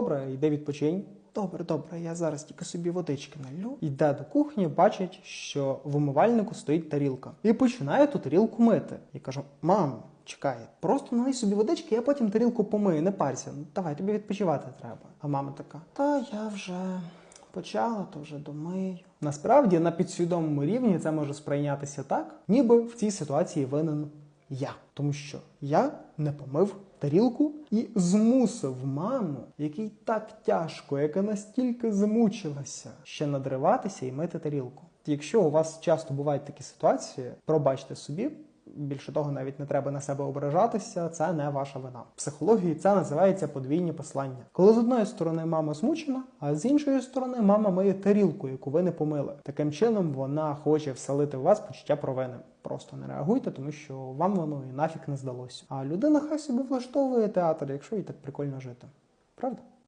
добре, йди відпочинь. Добре, добре, я зараз тільки собі водички налю. Йде до кухні, бачить, що в умивальнику стоїть тарілка. І починає ту тарілку мити. І кажу: мам, чекай, просто налий собі водички, я потім тарілку помию, не парся. Ну давай, тобі відпочивати треба. А мама така: Та я вже почала, то вже домию. Насправді на підсвідомому рівні це може сприйнятися так, ніби в цій ситуації винен я, тому що я не помив тарілку і змусив маму, якій так тяжко, яка настільки змучилася ще надриватися і мити тарілку. Якщо у вас часто бувають такі ситуації, пробачте собі. Більше того, навіть не треба на себе ображатися, це не ваша вина. В психології це називається подвійні послання. Коли з одної сторони мама змучена, а з іншої сторони мама миє тарілку, яку ви не помили. Таким чином вона хоче вселити в вас почуття провини. Просто не реагуйте, тому що вам воно і нафіг не здалося. А людина хай собі влаштовує театр, якщо їй так прикольно жити. Правда?